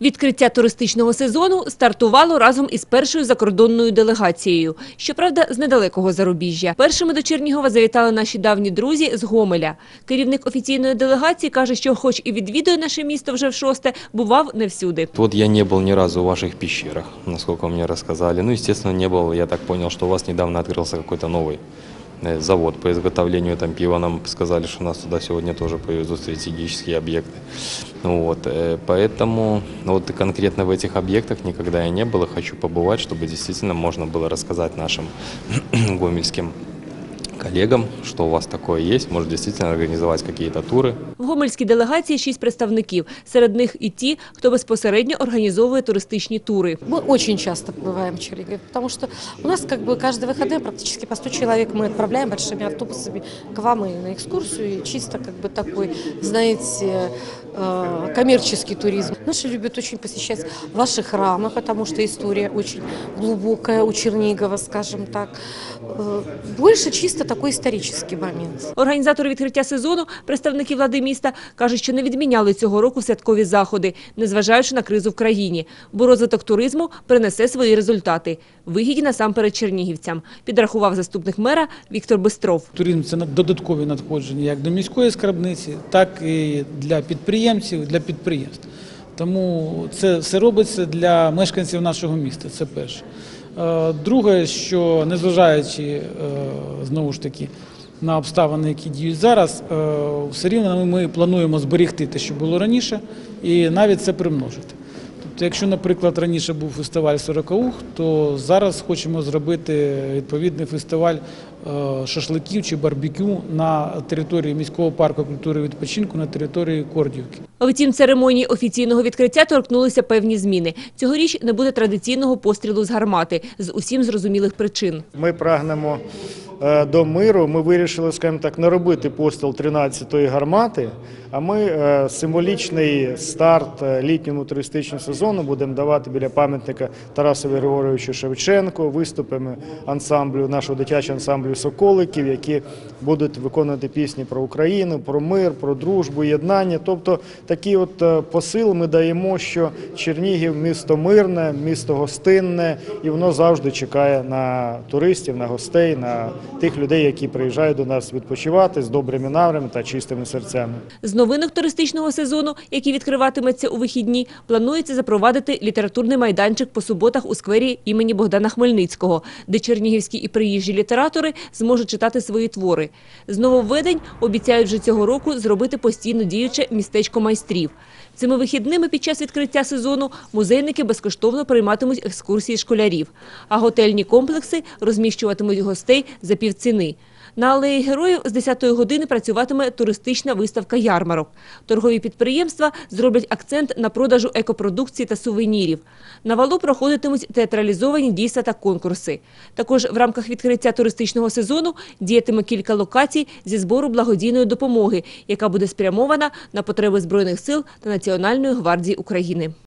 Відкриття туристичного сезону стартувало разом із першою закордонною делегацією. Щоправда, з недалекого зарубіжжя. Першими до Чернігова завітали наші давні друзі з Гомеля. Керівник офіційної делегації каже, що хоч і відвідує наше місто вже в шосте, бував не всюди. Вот я не был ни разу в ваших пещерах, насколько мне рассказали. Ну, естественно, не был. Я так понял, что у вас недавно открылся какой-то новый э, завод по изготовлению там пива. Нам сказали, что нас туда сегодня тоже повезут стратегические объекты. Вот, э, поэтому вот конкретно в этих объектах никогда я не был и хочу побывать, чтобы действительно можно было рассказать нашим гомельским коллегам, что у вас такое есть, может действительно организовать какие-то туры. В гомельській делегації шість представників. Серед них і ті, хто безпосередньо організовує туристичні тури. Мы очень часто бываем в Чернигове, потому что у нас как бы каждые выходные практически по 100 человек мы отправляем большими автобусами к вам и на экскурсию, и чисто как бы такой, знаете, э, коммерческий туризм. Наши любят очень посещать ваши храмы, потому что история очень глубокая у Чернигова, скажем так. Э, Больше чисто такой исторический момент. Організатори відкриття сезону, представники влади міста, кажуть, що не відміняли цього року святкові заходи, незважаючи на кризу в країні. Бо розвиток туризму принесе свої результати. Вигідні насамперед чернігівцям, підрахував заступник мера Віктор Бистров. Туризм це додаткові надходження як до міської скарбниці, так і для підприємців, для підприємств. Тому це все робиться для мешканців нашого міста. Це перше. Е, Друге, що незважаючи е, знову ж таки на обставини, які діють зараз, е, все рівно ми- плануємо зберегти те, що було раніше, і навіть це примножити. Тобто, якщо, наприклад, раніше був фестиваль «Сорокаух», то зараз хочемо зробити відповідний фестиваль е, шашликів чи барбекю на території міського парку культури відпочинку на території Кордівки. Втім, церемонії офіційного відкриття торкнулися певні зміни. Цьогоріч не буде традиційного пострілу з гармати з усім зрозумілих причин. Ми прагнемо е, до миру. Ми вирішили, скажімо так, не робити постріл 13-ї гармати, а ми е, символічний старт е, літньому туристичному сезону будемо давати біля пам'ятника Тарасові Григоровичу Шевченко, виступами ансамблю, нашого дитячого ансамблю Соколиків, які будуть виконувати пісні про Україну, про мир, про дружбу, єднання. Тобто такий от е, посил ми даємо, що Чернігів місто мирне, місто гостинне, і воно завжди чекає на туристів, на гостей, на тих людей, які приїжджають до нас відпочивати з добрими намірами та чистими серцями. Новинок туристичного сезону, який відкриватиметься у вихідні, планується запровадити літературний майданчик по суботах у сквері імені Богдана Хмельницького, де чернігівські і приїжджі літератори зможуть читати свої твори. З нововведень обіцяють вже цього року зробити постійно діюче містечко майстрів. Цими вихідними під час відкриття сезону музейники безкоштовно прийматимуть екскурсії школярів, а готельні комплекси розміщуватимуть гостей за півціни. На алеї героїв з 10-ї години працюватиме туристична виставка ярмарок. Торгові підприємства зроблять акцент на продажу екопродукції та сувенірів. На валу проходитимуть театралізовані дійства та конкурси. Також в рамках відкриття туристичного сезону діятиме кілька локацій зі збору благодійної допомоги, яка буде спрямована на потреби Збройних сил та Національної гвардії України.